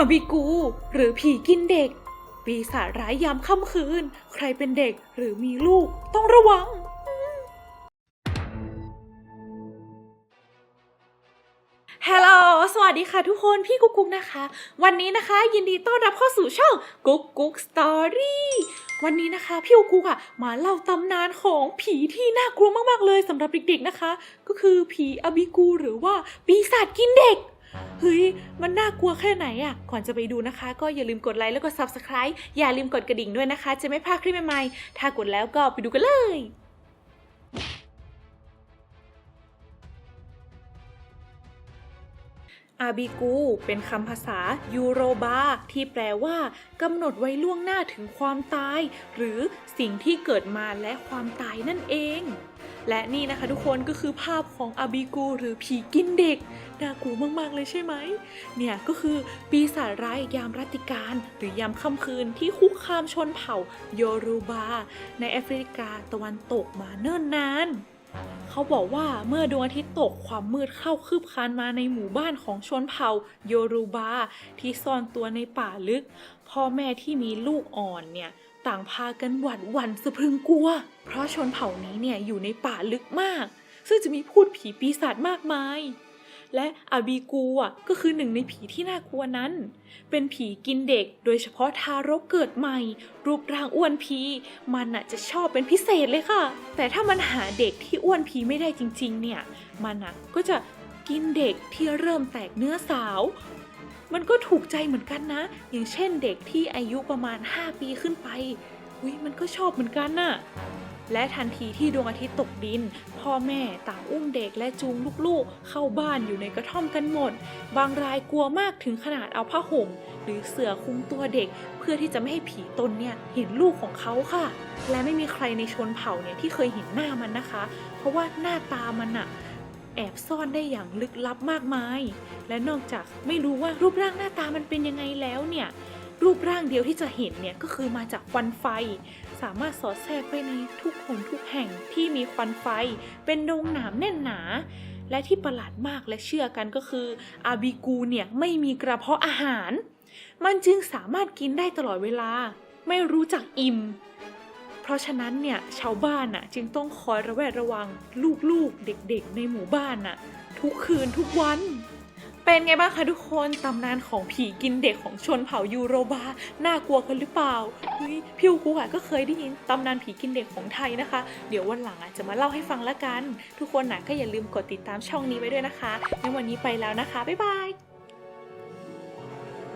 อบิกู หรือผีกินเด็ก ปีศาจร้ายยามค่ำคืน ใครเป็นเด็กหรือมีลูกต้องระวัง ฮัลโหล สวัสดีค่ะทุกคน พี่กุ๊กกุ๊กนะคะ วันนี้นะคะ ยินดีต้อนรับเข้าสู่ช่องกุ๊กกุ๊กสตอรี่วันนี้นะคะ พี่กุ๊กกุ๊กอะมาเล่าตำนานของผีที่น่ากลัวมากๆเลยสำหรับเด็กๆนะคะ ก็คือผีอบิกูหรือว่าปีศาจกินเด็ก เฮ้ย มันน่ากลัวแค่ไหนอะก่อนจะไปดูนะคะ ก็อย่าลืมกดไลค์แล้วก็ Subscribe อย่าลืมกดกระดิ่งด้วยนะคะ จะไม่พลาดคลิปใหม่ๆ ถ้ากดแล้วก็ไปดูกันเลยอาบิกู เป็นคำภาษายูโรบา ที่แปลว่ากำหนดไว้ล่วงหน้าถึงความตาย หรือสิ่งที่เกิดมาและความตายนั่นเอง และนี่นะคะทุกคนก็คือภาพของอาบิกูหรือผีกินเด็กน่ากลัวมากๆเลยใช่ไหม เนี่ยก็คือปีศาจร้ายยามรัติการหรือยามค่ำคืนที่คุกคามชนเผ่าโยรูบา ในแอฟริกาตะวันตกมาเนิ่นนานเขาบอกว่าเมื่อดวงอาทิตย์ตกความมืดเข้าคืบคานมาในหมู่บ้านของชนเผ่าโยรูบา ที่ซ่อนตัวในป่าลึก พ่อแม่ที่มีลูกอ่อนเนี่ย ต่างพากันหวาดหวั่นสะพรึงกลัว เพราะชนเผ่านี้เนี่ยอยู่ในป่าลึกมาก ซึ่งจะมีพูดผีปีศาจมากมาย และอาบีกูอะก็คือหนึ่งในผีที่น่ากลัวนั้น เป็นผีกินเด็กโดยเฉพาะทารกเกิดใหม่ รูปร่างอ้วนพี มันน่ะจะชอบเป็นพิเศษเลยค่ะ แต่ถ้ามันหาเด็กที่อ้วนพีไม่ได้จริงๆ เนี่ย มันน่ะก็จะกินเด็กที่เริ่มแตกเนื้อสาว มันก็ถูกใจเหมือนกันนะ อย่างเช่นเด็กที่อายุประมาณ 5 ปีขึ้นไปอุ้ยมันก็ชอบเหมือนกันน่ะ และทันทีที่ดวงอาทิตย์ตกดิน พ่อแม่ต่างอุ้มเด็กและจูงลูกๆ เข้าบ้านอยู่ในกระท่อมกันหมด บางรายกลัวมากถึงขนาดเอาผ้าห่ม หรือเสื่อคลุมตัวเด็ก เพื่อที่จะไม่ให้ผีตนเนี่ยเห็นลูกของเขาค่ะ และไม่มีใครในชนเผ่าเนี่ยที่เคยเห็นหน้ามันนะคะ เพราะว่าหน้าตามันอะ แอบซ่อนได้อย่างลึกลับมากมาย และนอกจากไม่รู้ว่ารูปร่างหน้าตามันเป็นยังไงแล้วเนี่ย รูปร่างเดียวที่จะเห็นเนี่ยก็คือมาจากควันไฟ สามารถสอดแทรกไปในทุกหนทุกแห่งที่มีควันไฟ เป็นดงหนามแน่นหนา และที่ประหลาดมากและเชื่อกันก็คือ อาบิกูเนี่ยไม่มีกระเพาะอาหาร มันจึงสามารถกินได้ตลอดเวลา ไม่รู้จักอิ่ม ราะฉะนั้นเนี่ยชาวบ้านน่ะจึงต้องคอยระแวดระวังลูกๆเด็กๆ ในหมู่บ้านน่ะทุกคืนทุกวัน เป็นไงบ้างคะทุกคนตำนานของผีกินเด็กของชนเผ่ายูโรบา น่ากลัวกันหรือเปล่าเฮ้ยพี่อูกูอะก็เคยได้ยินตำนานผีกินเด็กของไทยนะคะ เดี๋ยววันหลังอะจะมาเล่าให้ฟังละกัน ทุกคนน่ะก็อย่าลืมกดติดตามช่องนี้ไว้ด้วยนะคะงั้นวันนี้ไปแล้วนะคะบ๊ายบาย